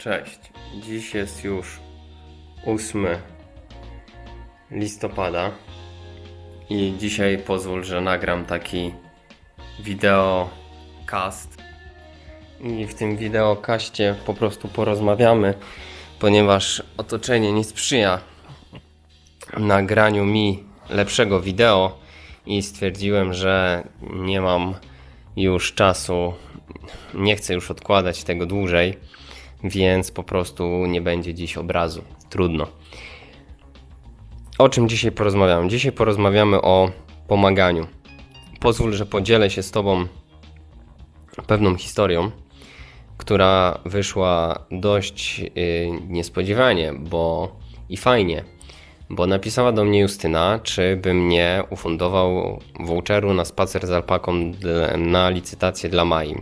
Cześć. Dziś jest już 8 listopada i dzisiaj pozwól, że nagram taki wideocast. I w tym wideokaście po prostu porozmawiamy, ponieważ otoczenie nie sprzyja nagraniu mi lepszego wideo i stwierdziłem, że nie mam już czasu, nie chcę już odkładać tego dłużej, więc po prostu nie będzie dziś obrazu. Trudno. O czym dzisiaj porozmawiamy? Dzisiaj porozmawiamy o pomaganiu. Pozwól, że podzielę się z Tobą pewną historią, która wyszła dość yy, niespodziewanie, bo i fajnie, bo napisała do mnie Justyna, czy bym nie ufundował voucheru na spacer z alpaką na licytację dla Mai.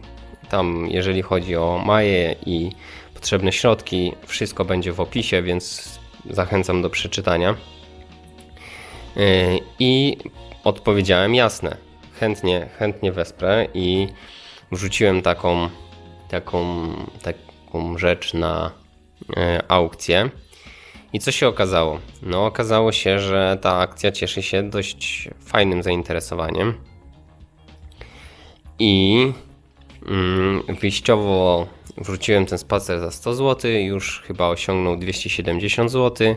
Tam, jeżeli chodzi o Maję i potrzebne środki, wszystko będzie w opisie, więc zachęcam do przeczytania. Yy, I odpowiedziałem jasne, chętnie, chętnie wesprę i wrzuciłem taką, taką, taką rzecz na e, aukcję. I co się okazało? No, okazało się, że ta akcja cieszy się dość fajnym zainteresowaniem. I wyjściowo wrzuciłem ten spacer za 100 zł, już chyba osiągnął 270 zł.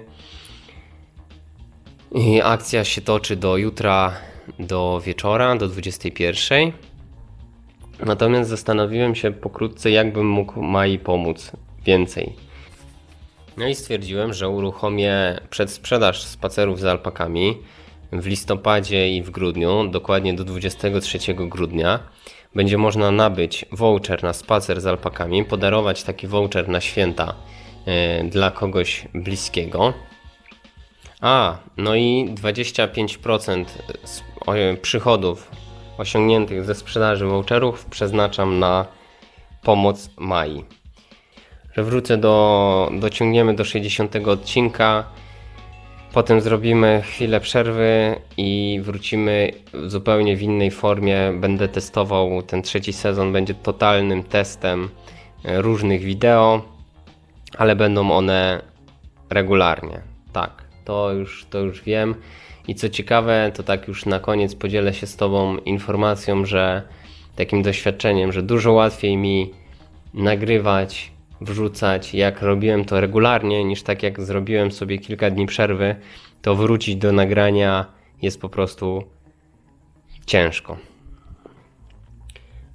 I akcja się toczy do jutra, do wieczora, do 21. Natomiast zastanowiłem się pokrótce, jakbym mógł Mai pomóc więcej. No i stwierdziłem, że uruchomię przedsprzedaż spacerów z alpakami w listopadzie i w grudniu, dokładnie do 23 grudnia. Będzie można nabyć voucher na spacer z alpakami, podarować taki voucher na święta e, dla kogoś bliskiego. A, no i 25% z o, przychodów osiągniętych ze sprzedaży voucherów przeznaczam na pomoc Mai wrócę do, dociągniemy do 60 odcinka, potem zrobimy chwilę przerwy i wrócimy zupełnie w innej formie. Będę testował ten trzeci sezon, będzie totalnym testem e, różnych wideo, ale będą one regularnie. Tak, to już, to już wiem. I co ciekawe, to tak już na koniec podzielę się z Tobą informacją, że takim doświadczeniem, że dużo łatwiej mi nagrywać, wrzucać, jak robiłem to regularnie, niż tak jak zrobiłem sobie kilka dni przerwy, to wrócić do nagrania jest po prostu ciężko.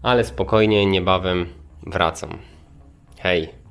Ale spokojnie, niebawem wracam. Hej.